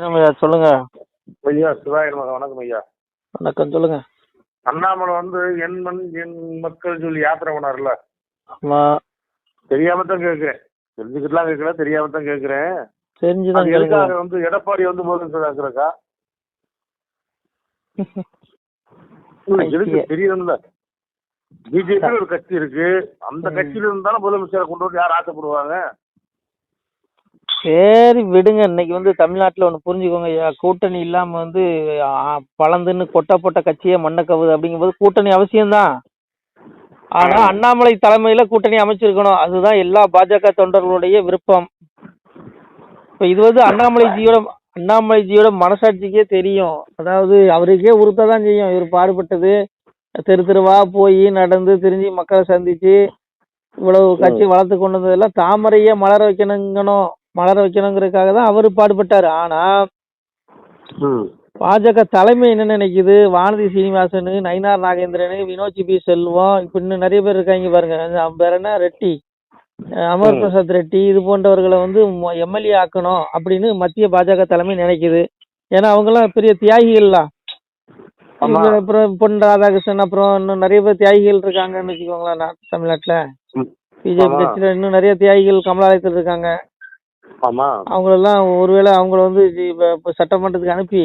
ஐயா சொல்லுங்க. ஐயா சிவாய நமக வணக்கம் ஐயா. வணக்கம் சொல்லுங்க. அண்ணாமலை வந்து என் மண் என் மக்கள் சொல்லி யாத்திரை பண்ணார்ல ஆமா. தெரியாம தான் கேட்கிறேன். தெரிஞ்சுக்கிட்டுலாம் கேட்கல தெரியாம தான் கேட்கிறேன். தெரிஞ்சுதான் எதுக்காக வந்து எடப்பாடி வந்து முதலமைச்சராக்கிறக்கா இருக்கு தெரியணும்ல பிஜேபி ஒரு கட்சி இருக்கு. அந்த. கட்சியில இருந்தாலும் முதலமைச்சரை கொண்டு வந்து யார் ஆசைப்படுவாங்க சரி விடுங்க. இன்னைக்கு வந்து தமிழ்நாட்டுல ஒண்ணு புரிஞ்சுக்கோங்க. ஐயா கூட்டணி இல்லாம வந்து ஆ, பலந்துன்னு கொட்டை போட்ட கட்சியே மண்ணை கவுது அப்படிங்கும்போது கூட்டணி அவசியம்தான். ஆனா அண்ணாமலை தலைமையில கூட்டணி அமைச்சிருக்கணும். அதுதான் எல்லா பாஜக தொண்டர்களுடைய விருப்பம். இப்ப இது வந்து அண்ணாமலைஜியோட அண்ணாமலைஜியோட மனசாட்சிக்கே தெரியும். அதாவது அவருக்கே உறுத்த தான் செய்யும். இவர் பாடுபட்டது தெரு தெருவா போய் நடந்து திரிஞ்சு மக்களை சந்திச்சு இவ்வளவு கட்சி வளர்த்து கொண்டு வந்ததெல்லாம் தாமரையே மலர வைக்கணுங்கணும். மலர வைக்கணுங்கிறதுக்காக தான் அவர் பாடுபட்டாரு. ஆனா பாஜக தலைமை என்ன நினைக்குது? வானதி சீனிவாசன் நயினார் நாகேந்திரன் வினோத் பி செல்வம் இப்ப இன்னும் நிறைய பேர் இருக்காங்க பாருங்க. வேற என்ன? ரெட்டி. அமர். பிரசாத் ரெட்டி இது போன்றவர்களை வந்து எம்எல்ஏ ஆக்கணும் அப்படின்னு மத்திய பாஜக தலைமை நினைக்குது. ஏன்னா அவங்கெல்லாம் பெரிய தியாகிகள்லாம். அப்புறம் பொன் ராதாகிருஷ்ணன் அப்புறம் இன்னும் நிறைய பேர் தியாகிகள் இருக்காங்கன்னு வச்சுக்கோங்களேன் தமிழ்நாட்டுல. பிஜேபி. கட்சியில இன்னும் நிறைய தியாகிகள் கமலாலயத்தில் இருக்காங்க. ஆமா. அவங்களெல்லாம் ஒருவேளை அவங்கள வந்து இப்ப சட்டமன்றத்துக்கு அனுப்பி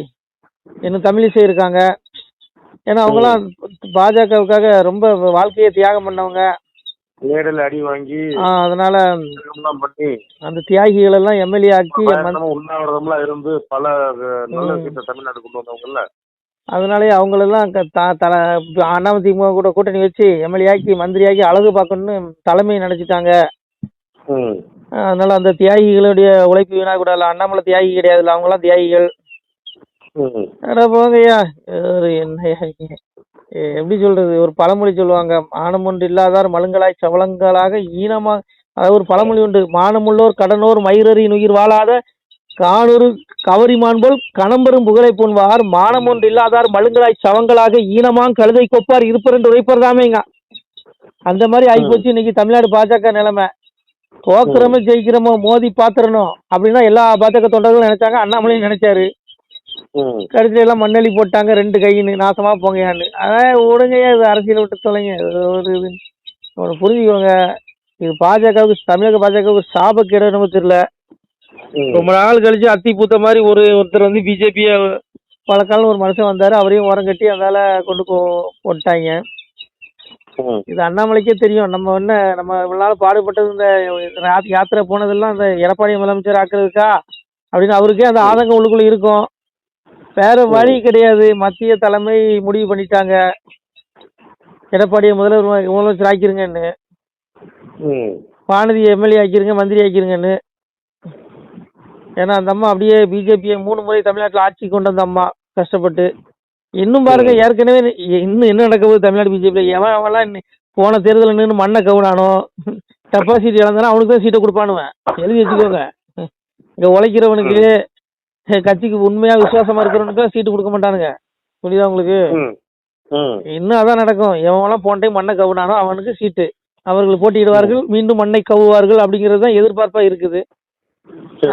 இன்னும் தமிழிசை இருக்காங்க. ஏன்னா அவங்களாம் பாஜகவுக்காக ரொம்ப வாழ்க்கையை தியாகம் பண்ணவங்க. நேரில் அடி வாங்கி அதனால பண்ணி அந்த தியாகிகள் எல்லாம் எம்எல்ஏ ஆக்கி உண்ணாவிரதம்லாம் இருந்து பல நல்ல. விஷயத்தை தமிழ்நாடு கொண்டு வந்தவங்கல்ல. அதனாலயே அவங்களெல்லாம் அதிமுக கூட கூட்டணி வச்சு எம்எல்ஏ ஆக்கி மந்திரி ஆக்கி அழகு பார்க்கணும்னு தலைமை நினைச்சிட்டாங்க. அதனால அந்த தியாகிகளுடைய உழைப்பு வீணா கூட அண்ணாமலை தியாகி கிடையாதுல்ல அவங்களாம் தியாகிகள். அட போங்கய்யா. ஒரு என்னய்யா நீங்க? எ, எப்படி சொல்றது? ஒரு பழமொழி சொல்லுவாங்க மானம் ஒன்று இல்லாதார் மழுங்களாய் சவளங்களாக ஈனமா அதாவது ஒரு பழமொழி உண்டு. மானமுள்ளோர் கடனோர் மயிரறியின் உயிர் வாழாத காணொரு கவரிமான் போல் கணம்பெரும் புகழை பொன்வார் மானம் ஒன்று இல்லாதார் மழுங்களாய் சவங்களாக ஈனமாங் கழுதை கொப்பார். இருப்பர் என்று உரைப்பதாமேங்க அந்த மாதிரி ஆகிப்போச்சு இன்னைக்கு தமிழ்நாடு பாஜக நிலைமை. தோக்குறமோ ஜெயிக்கிறோமோ மோதி பாத்துறணும் அப்படின்னா எல்லா பாஜக தொண்டர்களும் நினைச்சாங்க அண்ணாமலையும் நினைச்சாரு. கடைசியில எல்லாம் மண்ணெளி போட்டாங்க ரெண்டு கைன்னு நாசமா போங்கயான்னு. அதான் விடுங்கய்யா இது அரசியலை விட்டு தொலைங்க? ஒரு இது ஒன்று புரிஞ்சுக்கோங்க. இது பாஜகவுக்கு தமிழக பாஜகவுக்கு சாபக்கேடு நமக்கு தெரியல. ரொம்ப நாள் கழிச்சு அத்தி பூத்த மாதிரி ஒரு ஒருத்தர் வந்து பிஜேபியை பழக்காலம் ஒரு மனுஷன் வந்தாரு. அவரையும் உரம் கட்டி அதனால கொண்டு போ போட்டாங்க. இது அண்ணாமலைக்கே தெரியும். நம்ம என்ன நம்ம இவ்வளவு நாள் பாடுபட்டது இந்த யாத்திரை போனதெல்லாம் இந்த எடப்பாடி முதலமைச்சர் ஆக்குறதுக்கா? அப்படின்னு அவருக்கே அந்த ஆதங்கம் உள்ளுக்குள்ள இருக்கும். வேற வழி கிடையாது. மத்திய தலைமை முடிவு பண்ணிட்டாங்க. எடப்பாடியை முதல்வர் முதலமைச்சர் ஆக்கிருங்கன்னு. வானதி எம்எல்ஏ ஆக்கிருங்க மந்திரி ஆக்கிருங்கன்னு. ஏன்னா அந்த அம்மா அப்படியே பிஜேபியை மூணு முறை தமிழ்நாட்டில் ஆட்சி கொண்டு வந்த அம்மா. கஷ்டப்பட்டு. இன்னும் பாருங்க ஏற்கனவே இன்னும் என்ன நடக்க போகுது தமிழ்நாடு பிஜேபியில்? எவன் அவன்லாம் போன தேர்தலில் நின்று மண்ணை கவுனானோ டெபாசிட் இழந்தானா அவனுக்கு தான் சீட்டை கொடுப்பானுவன். எழுதி வச்சுக்கோங்க. இங்க உழைக்கிறவனுக்கு கட்சிக்கு உண்மையா விசுவாசமா இருக்கிறவனுக்கு தான் சீட்டு கொடுக்க மாட்டானுங்க. புரியுதா உங்களுக்கு. இன்னும் அதான் நடக்கும். எவன்லாம் போன டைம் மண்ணை கவுனானோ அவனுக்கு சீட்டு. அவர்கள் போட்டியிடுவார்கள் மீண்டும் மண்ணை கவுவார்கள் அப்படிங்கிறது தான் எதிர்பார்ப்பா இருக்குது.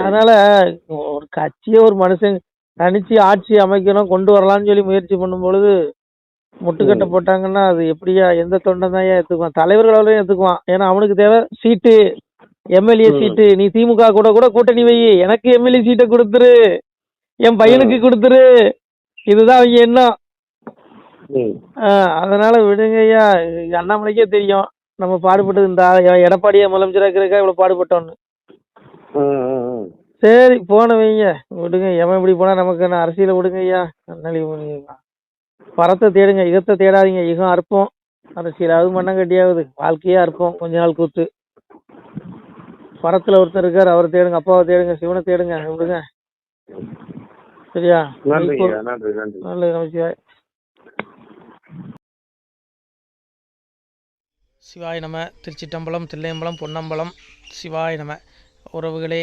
அதனால ஒரு கட்சியை ஒரு மனுஷன் தனிச்சு ஆட்சி அமைக்கணும் கொண்டு வரலாம்னு சொல்லி முயற்சி பண்ணும் பொழுது முட்டுக்கட்டை போட்டாங்கன்னா அது எப்படியா எந்த தொண்டன் தான் ஏத்துக்குவான். தலைவர்களாலும் ஏத்துக்குவான். ஏன்னா அவனுக்கு தேவை சீட்டு. எம்எல்ஏ. சீட்டு. நீ திமுக கூட கூட கூட்டணி வை. எனக்கு எம்எல்ஏ சீட்டை கொடுத்துரு. என் பையனுக்கு கொடுத்துரு. இதுதான் அவங்க எண்ணம். அதனால விடுங்க ஐயா. அண்ணாமலைக்கே தெரியும். நம்ம பாடுபட்டது இந்த எடப்பாடியை முதலமைச்சராக இருக்கிறதுக்காக இவ்வளவு பாடுபட்டோம்னு. சரி போன வைங்க. விடுங்க எவன் இப்படி போனா நமக்கு என்ன அரசியல விடுங்க ஐயா? நன்னாளி பரத்தை தேடுங்க இகத்தை தேடாதீங்க. இகம் அற்பம். அரசியலாவது மண்ணங்கட்டியாவது வாழ்க்கையே அற்பம். கொஞ்ச நாள் கூத்து. பரத்துல ஒருத்தர் இருக்காரு அவரை தேடுங்க அப்பாவை தேடுங்க சிவனை தேடுங்க விடுங்க. சரியா? நன்றி. நல்லது நமச்சிவாய். சிவாய நம. திருச்சிட்டம்பலம் தில்லையம்பலம் பொன்னம்பலம். சிவாய நம. உறவுகளே